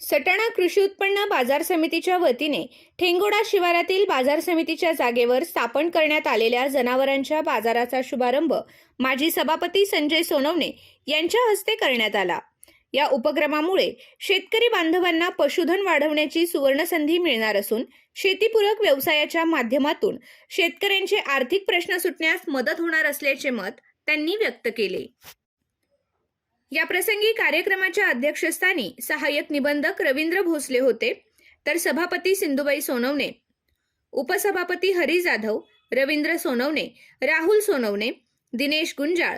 सटाणा कृषी उत्पन्न बाजार समितीच्या वतीने ठेंगोडा शिवारातील बाजार समितीच्या जागेवर स्थापन करण्यात आलेल्या जनावरांच्या बाजाराचा शुभारंभ माजी सभापती संजय सोनवणे यांच्या हस्ते करण्यात आला. या उपक्रमामुळे शेतकरी बांधवांना पशुधन वाढवण्याची सुवर्णसंधी मिळणार असून शेतीपूरक व्यवसायाच्या माध्यमातून शेतकऱ्यांचे आर्थिक प्रश्न सुटण्यास मदत होणार असल्याचे मत त्यांनी व्यक्त केले. या प्रसंगी कार्यक्रमाच्या अध्यक्षस्थानी सहाय्यक निबंधक रवींद्र भोसले होते. तर सभापती सिंधुबाई सोनवणे उपसभापती हरी जाधव रवींद्र सोनवणे राहुल सोनवणे दिनेश गुंजाळ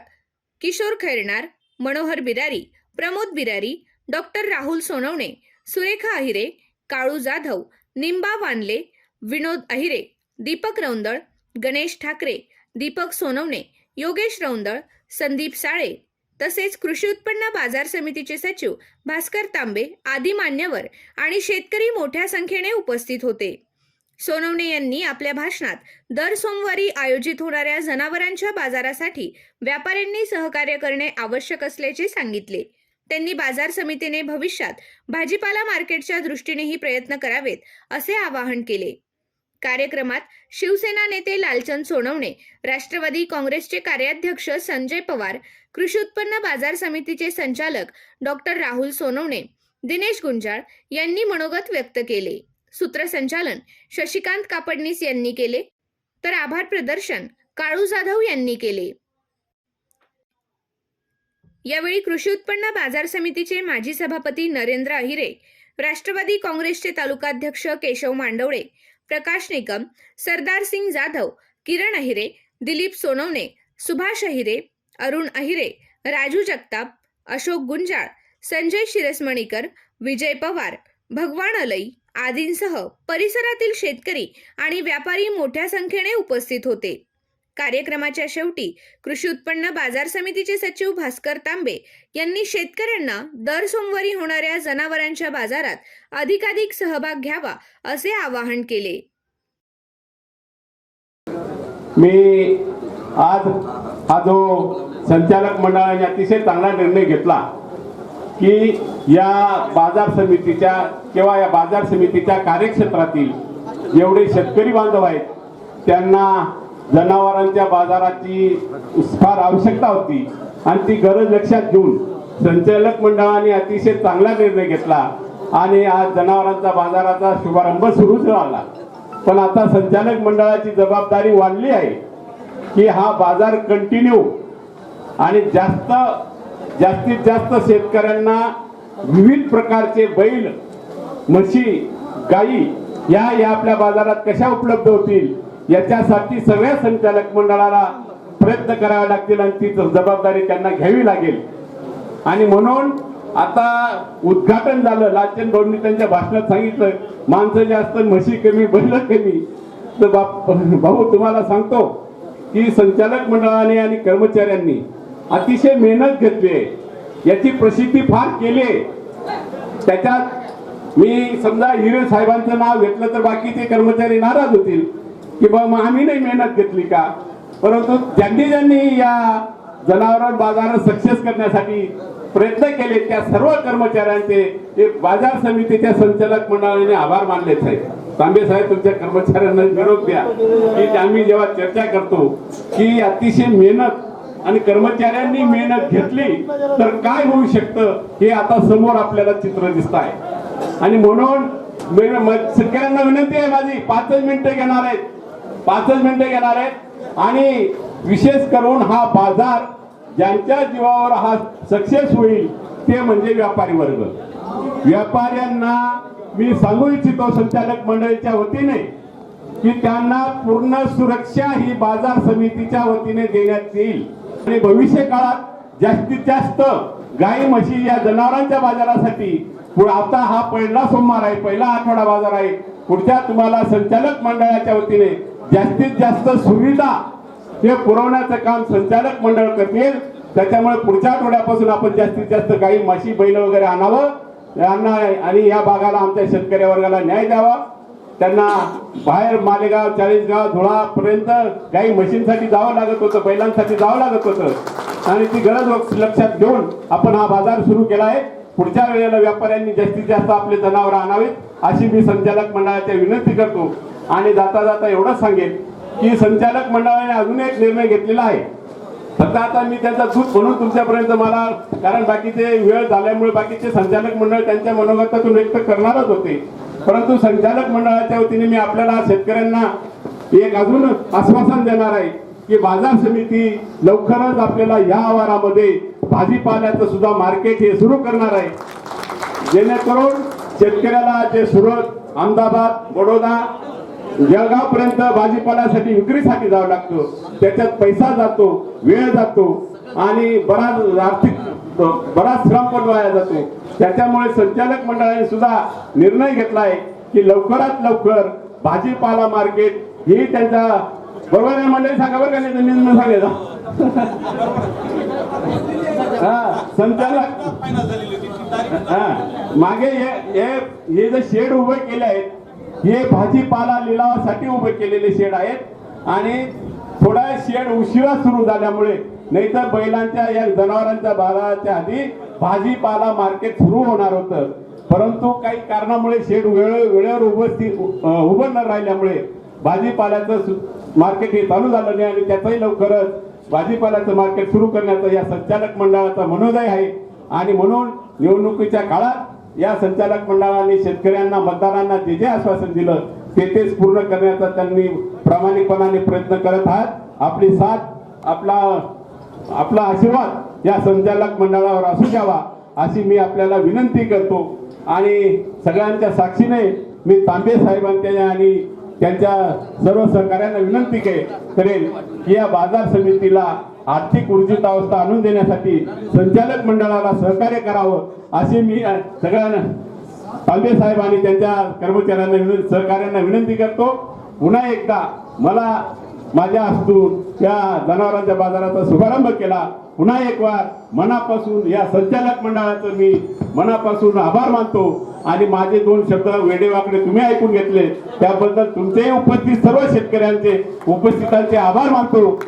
किशोर खैरनार मनोहर बिरारी प्रमोद बिरारी डॉक्टर राहुल सोनवणे सुरेखा अहिरे काळू जाधव निंबा वानले विनोद अहिरे दीपक रौंदळ गणेश ठाकरे दीपक सोनवणे योगेश रौंदळ संदीप साळे तसेच कृषी उत्पन्न बाजार समितीचे सचिव भास्कर तांबे आदी मान्यवर आणि शेतकरी मोठ्या संख्येने उपस्थित होते. सोनवणे यांनी आपल्या भाषणात दर सोमवारी आयोजित होणाऱ्या जनावरांच्या बाजारासाठी व्यापाऱ्यांनी सहकार्य करणे आवश्यक असल्याचे सांगितले. त्यांनी बाजार समितीने भविष्यात भाजीपाला मार्केटच्या दृष्टीनेही प्रयत्न करावेत असे आवाहन केले. कार्यक्रमात शिवसेना नेते लालचंद सोनवणे राष्ट्रवादी काँग्रेसचे कार्याध्यक्ष संजय पवार कृषी उत्पन्न बाजार समितीचे संचालक डॉक्टर राहुल सोनवणे दिनेश गुंजाळ यांनी मनोगत व्यक्त केले. सूत्रसंचालन शशिकांत कापडनीस यांनी केले. तर आभार प्रदर्शन काळू जाधव यांनी केले. यावेळी कृषी उत्पन्न बाजार समितीचे माजी सभापती नरेंद्र अहिरे राष्ट्रवादी काँग्रेसचे तालुकाध्यक्ष केशव मांडवळे प्रकाश निकम सरदार सिंग जाधव किरण अहिरे दिलीप सोनवणे सुभाष अहिरे अरुण अहिरे राजू जगताप अशोक गुंजाळ संजय शिरसमणीकर विजय पवार भगवान अलई आदींसह परिसरातील शेतकरी आणि व्यापारी मोठ्या संख्येने उपस्थित होते. कार्यक्रमाच्या शेवटी कृषी उत्पन्न बाजार समितीचे सचिव भास्कर तांबे यांनी शेतकऱ्यांना दर सोमवारी होणाऱ्या जनावरांच्या बाजारात अधिकाधिक सहभाग घ्यावा असे आवाहन केले. मी आज हा जो संचालक मंडळाने अतिशय चांगला निर्णय घेतला की या बाजार समितीच्या किंवा या बाजार समितीच्या कार्यक्षेत्रातील जेवढे शेतकरी बांधव आहेत त्यांना जनावरांच्या बाजाराची फार आवश्यकता होती. आणि ती गरज लक्षात घेऊन संचालक मंडळाने अतिशय चांगला निर्णय घेतला आणि आज जनावरांचा बाजाराचा शुभारंभ सुरू झाला पण आता संचालक मंडळाची जबाबदारी वाढली आहे की हा बाजार कंटिन्यू आणि जास्त जास्तीत जास्त शेतकऱ्यांना विविध प्रकारचे बैल म्हशी गाई या या आपल्या बाजारात कशा उपलब्ध होतील? याच्यासाठी सगळ्या संचालक मंडळाला प्रयत्न करावे लागतील आणि ती जबाबदारी त्यांना घ्यावी लागेल. आणि म्हणून आता उद्घाटन झालं. लाचन भाऊंनी त्यांच्या भाषणात सांगितलं माणसं जास्त म्हशी कमी बैल कमी. तर बाप भाऊ तुम्हाला सांगतो की संचालक मंडळाने आणि कर्मचाऱ्यांनी अतिशय मेहनत घेतली आहे. याची प्रसिद्धी फार केली आहे. त्याच्यात मी समजा हिरे साहेबांचं नाव घेतलं तर बाकीचे कर्मचारी नाराज होतील. की बाबा मग आम्ही नाही मेहनत घेतली का? परंतु ज्यांनी ज्यांनी या जनावर बाजार सक्सेस करण्यासाठी प्रयत्न केले त्या सर्व कर्मचाऱ्यांचे बाजार समितीच्या संचालक मंडळाने आभार मानलेच आहे तांबे साहेब तुमच्या कर्मचाऱ्यांना निरोप द्या. की आम्ही जेव्हा चर्चा करतो की अतिशय मेहनत आणि कर्मचाऱ्यांनी मेहनत घेतली तर काय होऊ शकतं हे आता समोर आपल्याला चित्र दिसत आहे आणि म्हणून सगळ्यांना विनंती आहे माझी पाचच मिनिटं घेणार आहेत. पाचच मिनिटं घेणार आहेत. आणि विशेष करून हा बाजार ज्यांच्या जीवावर हा सक्सेस होईल ते म्हणजे व्यापारी वर्ग. व्यापाऱ्यांना मी सांगू इच्छितो संचालक मंडळीच्या वतीने की त्यांना पूर्ण सुरक्षा ही बाजार समितीच्या वतीने देण्यात येईल. आणि भविष्य काळात जास्तीत जास्त गाई म्हशी या जनावरांच्या बाजारासाठी आता हा पहिला सोमवार आहे पहिला आठवडा बाजार आहे. पुढच्या तुम्हाला संचालक मंडळाच्या वतीने जास्तीत जास्त सुविधा हे पुरवण्याचं काम संचालक मंडळ करतील. त्याच्यामुळे पुढच्या आठवड्यापासून आपण जास्तीत जास्त गाई म्हशी बैल वगैरे आणावं. यांना आणि या भागाला आमच्या शेतकरी वर्गाला न्याय द्यावा. त्यांना बाहेर मालेगाव चाळीसगाव धुळापर्यंत गाई काही मशीनसाठी जावं लागत होतं बैलांसाठी जावं लागत होतं. आणि ती गरज लक्षात घेऊन आपण हा बाजार सुरू केला आहे. पुढच्या वेळेला व्यापाऱ्यांनी जास्तीत जास्त आपले जनावर आणावेत अशी मी संचालक मंडळाच्या विनंती करतो. आणि जाता जाता एवढंच सांगेन की संचालक मंडळाने अजून एक निर्णय घेतलेला आहे. फक्त आता मी त्यांचा चूक म्हणून तुमच्यापर्यंत मला कारण बाकीचे वेळ झाल्यामुळे बाकीचे संचालक मंडळ त्यांच्या मनोगतातून व्यक्त करणारच होते. परंतु संचालक मंडळाच्या वतीने मी आपल्याला शेतकऱ्यांना एक अजून आश्वासन देणार आहे की बाजार समिती लवकरच आपल्याला या आवारामध्ये भाजीपाल्याचं सुद्धा मार्केट हे सुरू करणार आहे. जेणेकरून शेतकऱ्याला जे सुरत अहमदाबाद बडोदा जळगाव पर्यंत भाजीपाल्यासाठी विक्रीसाठी जावं लागतं. त्याच्यात पैसा जातो वेळ जातो आणि बराच आर्थिक बराच श्रम पण वाया जातो. त्याच्यामुळे संचालक मंडळाने सुद्धा निर्णय घेतलाय की लवकरात लवकर भाजीपाला मार्केट ही त्यांच्या बरोबर आहे मंडळी? सांगा बरं का नाही मी सांगायचं हा संचालक. हा मागे हे जे शेड उभे केले आहेत हे भाजीपाला लिलावासाठी उभे केलेले शेड आहेत. आणि थोडा शेड उशिरा सुरू झाल्यामुळे नाहीतर बैलांच्या या जनावरांच्या बाजाराच्या आधी भाजीपाला मार्केट सुरू होणार होतं. परंतु काही कारणामुळे शेड वेळ वेळेवर उपस्थित उभं न राहिल्यामुळे भाजीपाल्याचं सु- मार्केट हे चालू झालं नाही आणि त्याचंही लवकरच भाजीपाल्याचं मार्केट सुरू करण्याचा या संचालक मंडळाचा मनोदय आहे. आणि म्हणून निवडणुकीच्या काळात या संचालक मंडळाने शेतकऱ्यांना मतदारांना जे जे आश्वासन दिलं ते तेच पूर्ण करण्याचा त्यांनी प्रामाणिकपणाने प्रयत्न करत आहात. आपली साथ आपला आपला आशीर्वाद या संचालक मंडळावर असू द्यावा अशी मी आपल्याला विनंती करतो. आणि सगळ्यांच्या साक्षीने मी तांबे साहेबांच्या आणि त्यांच्या सर्व सहकार्यांना विनंती के- करेन की या बाजार समितीला आर्थिक ऊर्जित अवस्था आणून देण्यासाठी संचालक मंडळाला सहकार्य करावं अशी मी सगळ्यांना तांबे साहेब आणि त्यांच्या कर्मचाऱ्यांना विनं सहकार्यांना विनंती करतो. पुन्हा एकदा मला माझ्या हस्तून या जनावरांच्या बाजाराचा शुभारंभ केला. पुन्हा एक वार मनापासून या संचालक मंडळाचं मी मनापासून आभार मानतो आणि माझे दोन शब्द वेडेवाकडे तुम्ही ऐकून घेतले. त्याबद्दल तुमचेही उपस्थित सर्व शेतकऱ्यांचे उपस्थितांचे आभार मानतो.